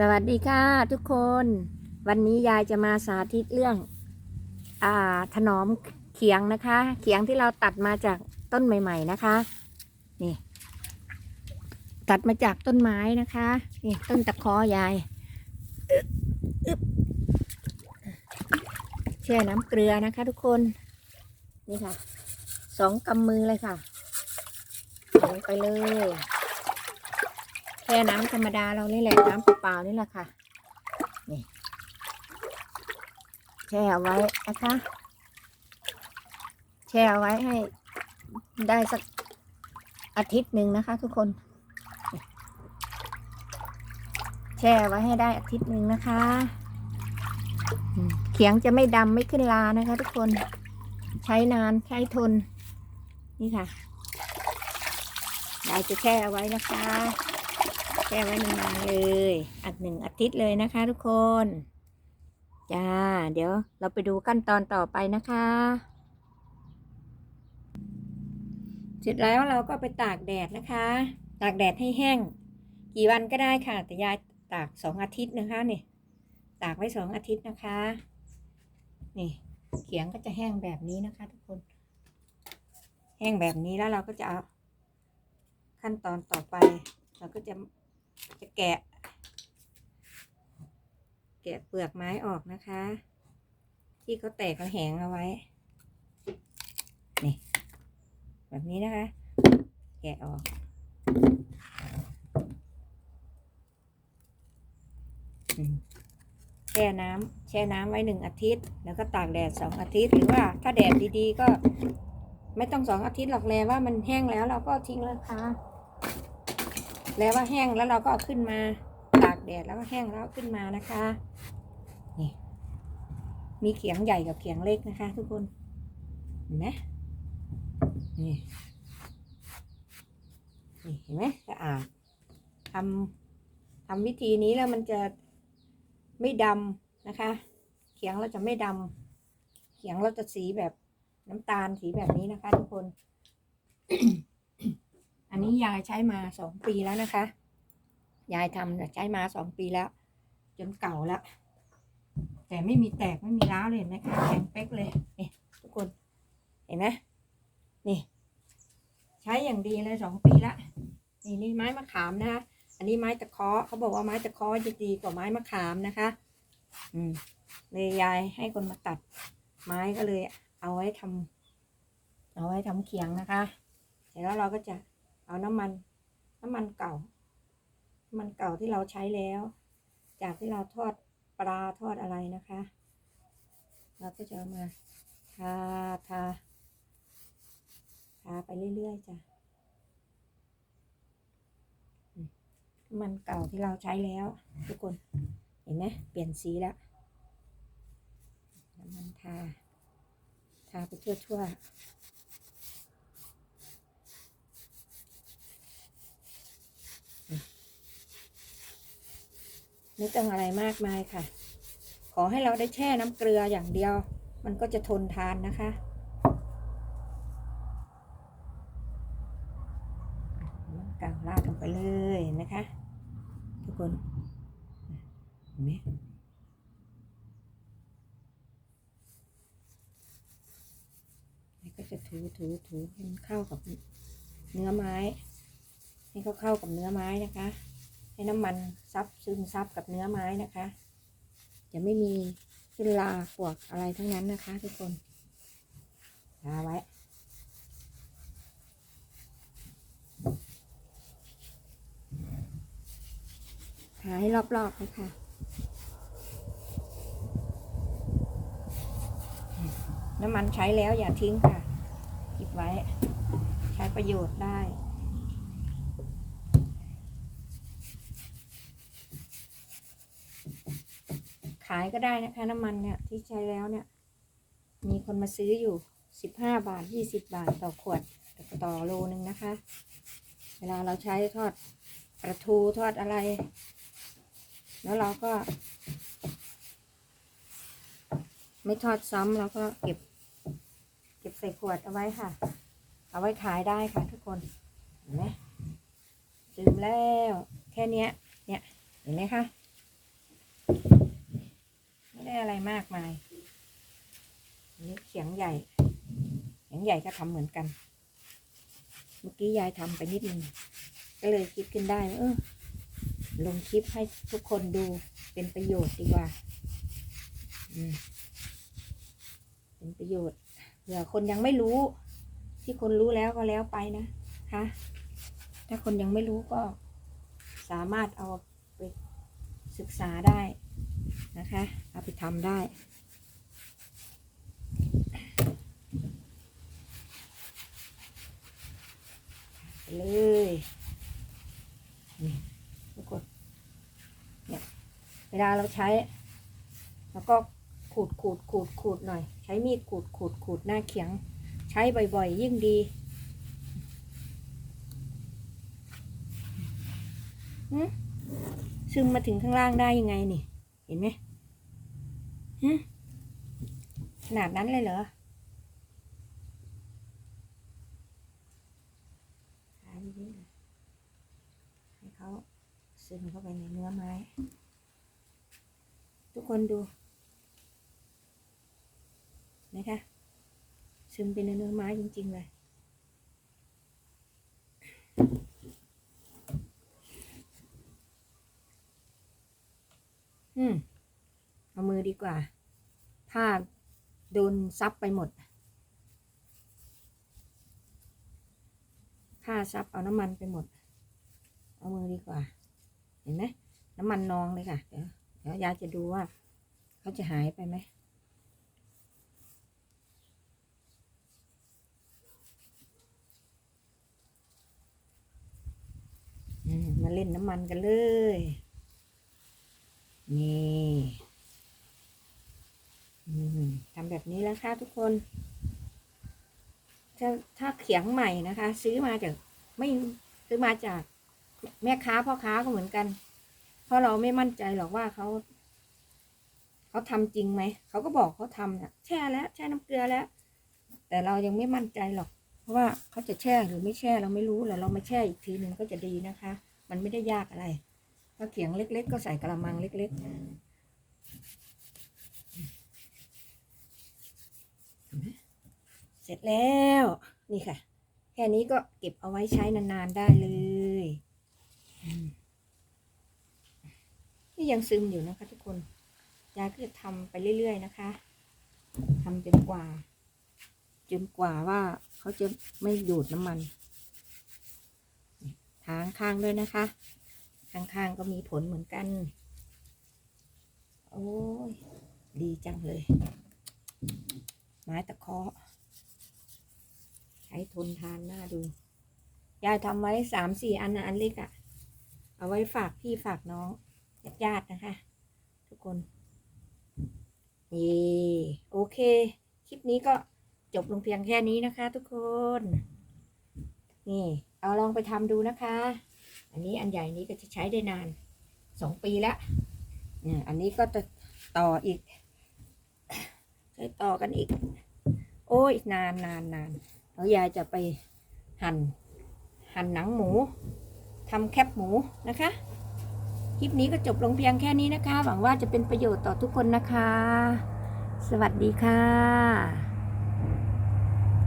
สวัสดีค่ะทุกคน วันนี้ยายจะมาสาธิตเรื่อง อ่าถนอมเขียงนะคะ เขียงที่เราตัดมาจากต้นใหม่ ๆนะคะ นี่ ตัดมาจากต้นไม้นะคะ นี่ต้นตะคอยายแช่น้ำเกลือนะคะ ทุกคน นี่ค่ะสองกำมือเลยค่ะลงไปเลย แช่น้ำธรรมดาเรานี่แหละน้ำเปล่าๆนี่แหละค่ะนี่แช่เอาไว้นะคะ แช่เอาไว้ให้ได้สักอาทิตย์หนึ่งนะคะ ทุกคน แช่ไว้ให้ได้อาทิตย์หนึ่งนะคะเขียงจะไม่ดำไม่ขึ้นลานะคะ ทุกคนใช้นานใช้ทน นี่ค่ะยายจะแช่เอาไว้นะคะ แช่ไว้นานๆเลย อัดหนึ่งอาทิตย์เลยนะคะทุกคน จ้า เดี๋ยวเราไปดูขั้นตอนต่อไปนะคะ เสร็จแล้วเราก็ไปตากแดดนะคะ ตากแดดให้แห้ง กี่วันก็ได้ค่ะ แต่ยายตากสองอาทิตย์นะคะนี่ ตากไว้สองอาทิตย์นะคะ นี่ เขียงก็จะแห้งแบบนี้นะคะ ทุกคน แห้งแบบนี้แล้วเราก็จะเอาขั้นตอนต่อไปเราก็จะ จะแกะ แกะเปลือกไม้ออกนะคะ ที่เขาแตกระแหงเอาไว้ นี่ แบบนี้นะคะ แกะออกแช่น้ำแช่น้ำไว้หนึ่งอาทิตย์ แล้วก็ตากแดดสองอาทิตย์ หรือว่าถ้าแดดดีๆก็ ไม่ต้องสองอาทิตย์หรอกแล้ว่ามันแห้งแล้วเราก็ทิ้งเลยค่ะ แล้วว่าแห้งแล้วเราก็เอาขึ้นมาตากแดดแล้วก็แห้งแล้วขึ้นมานะคะนี่มีเขียงใหญ่กับเขียงเล็กนะคะ ทุกคนเห็นไหมนี่นี่เห็นไหมสะอาดทำทำวิธีนี้แล้วมันจะไม่ดำนะคะ เขียงเราจะไม่ดำเขียงเราจะสีแบบน้ำตาลสีแบบนี้นะคะ ทุกคน อันนี้ยายใช้มาสองปีแล้วนะคะ ยายทำเนี่ยใช้มาสองปีแล้ว จนเก่าแล้ว แต่ไม่มีแตกไม่มีร้าวเลยเห็นไหมคะแข็งเป๊กเลยนี่ทุกคนเห็นไหมนี่ ใช้อย่างดีเลยสองปีละนี่นี่ไม้มะขามนะคะอันนี้ไม้ตะเคาะเขาบอกว่าไม้ตะเคาะจะดีกว่าไม้มะขามนะคะ อืมเลยยายให้คนมาตัด ไม้ก็เลย เอาไว้ทำเอาไว้ทำเขียงนะคะ เสร็จแล้วเราก็จะ เอาน้ำมัน น้ำมันเก่าน้ำมันเก่าที่เราใช้แล้ว จากที่เราทอดปลาทอดอะไรนะคะ เราก็จะเอามาทาทาทาไปเรื่อยๆจ้ะมน้ำมันเก่าที่เราใช้แล้ว ทุกคนเห็นไหมเปลี่ยนสีแล้วน้ำมันทา ทาไปทั่ว ไม่ต้องอะไรมากมายค่ะ ขอให้เราได้แช่น้ำเกลืออย่างเดียว มันก็จะทนทานนะคะกลางราดลงไปเลยนะคะ ทุกคนเห็นไหมก็จะถูถูถูให้มันเข้ากับเนื้อไม้ ให้เขาเข้ากับเนื้อไม้นะคะ ให้น้ำมันซับซึมซับกับเนื้อไม้นะคะ จะไม่มีขึ้นลาปวกอะไรทั้งนั้นนะคะ ทุกคนทาไว้ทาให้รอบๆเลยค่ะน้ำมันใช้แล้วอย่าทิ้งค่ะ เก็บไว้ ใช้ประโยชน์ได้ ขายก็ได้นะคะน้ำมันเนี่ยที่ใช้แล้วเนี่ย มีคนมาซื้ออยู่สิบห้าบาทยี่สิบาทต่อขวดต่อโลนึงนะคะ เวลาเราใช้ทอดปลาทูทอดอะไร แล้วเราก็ ไม่ทอดซ้ำเราก็เก็บ เก็บใส่ขวดเอาไว้ค่ะ เอาไว้ขายได้ค่ะทุกคนเห็นไหมซึมแล้ว แค่นี้เนี่ย เห็นไหมคะ ได้อะไรมากมายอันนี้เขียงใหญ่ เขียงใหญ่ก็ทำเหมือนกัน เมื่อกี้ยายทำไปนิดนึง ก็เลยคิดขึ้นได้เออลงคลิปให้ทุกคนดูเป็นประโยชน์ดีกว่า เป็นประโยชน์เผื่อคนยังไม่รู้ ที่คนรู้แล้วก็แล้วไปนะคะถ้าคนยังไม่รู้ก็สามารถเอาไปศึกษาได้ นะคะ เอาไปทำได้ เลยนี่ทุกคนเนี่ยเวลาเราใช้ แล้วก็ขูดขูดขูดขูดหน่อย ใช้มีดขูดขูดขูดหน้าเขียง ใช้บ่อยๆ ยิ่งดีหึซึมมาถึงข้างล่างได้ยังไงนี่ เห็นไหมขนาดนั้นเลยเหรอหาดีๆหน่อยให้เขาซึมเข้าไปในเนื้อไม้ ทุกคนดูนะคะซึมเป็นเนื้อไม้จริง ๆ เลย อืม เอามือดีกว่าผ้าโดนซับไปหมดผ้าซับเอาน้ำมันไปหมด เอามือดีกว่า เห็นไหมน้ำมันนองเลยค่ะ เดี๋ยวเดี๋ยวยาจะดูว่า เขาจะหายไปไหมมาเล่นน้ำมันกันเลย นี่ทำแบบนี้แล้วค่ะทุกคนถ้าถ้าเขียงใหม่นะคะ ซื้อมาจากไม่ซื้อมาจากแม่ค้าพ่อค้าก็เหมือนกัน เพราะเราไม่มั่นใจหรอกว่าเขาเขาทำจริงไหมเขาก็บอกเขาทำน่ะ แช่แล้วแช่น้ำเกลือแล้ว แต่เรายังไม่มั่นใจหรอก เพราะว่าเขาจะแช่หรือไม่แช่เราไม่รู้แต่เรามาแช่อีกทีหนึ่งก็จะดีนะคะ มันไม่ได้ยากอะไร ถ้าเขียงเล็ก ๆ ก็ใส่กระมังเล็ก ๆ เสร็จแล้วนี่ค่ะ แค่นี้ก็เก็บเอาไว้ใช้นาน ๆ ได้เลยนี่ยังซึมอยู่นะคะทุกคนยายก็จะทำไปเรื่อย ๆ นะคะทำจนกว่าจนกว่าว่าเขาจะไม่ดูดน้ำมันทางข้างด้วยนะคะ ข้างๆก็มีผลเหมือนกัน โอ้ย ดีจังเลย ไม้ตะเคาะใช้ทนทานหน้าดู ยายทำไว้สามสี่อันนะอันเล็กอะ่ะ เอาไว้ฝากพี่ฝากน้องญาติๆนะคะ ทุกคนเย่โอเค คลิปนี้ก็จบลงเพียงแค่นี้นะคะ ทุกคน นี่ เอาลองไปทำดูนะคะ อันนี้อันใหญ่นี้ก็จะใช้ได้นานสองปีแล้วเนี่ยอันนี้ก็จะต่ออีกใช้ต่อกันอีก โอ้ยนานนานนานแล้วยายจะไปหั่นหั่นหนังหมูทำแคบหมูนะคะ คลิปนี้ก็จบลงเพียงแค่นี้นะคะ หวังว่าจะเป็นประโยชน์ต่อทุกคนนะคะ สวัสดีค่ะ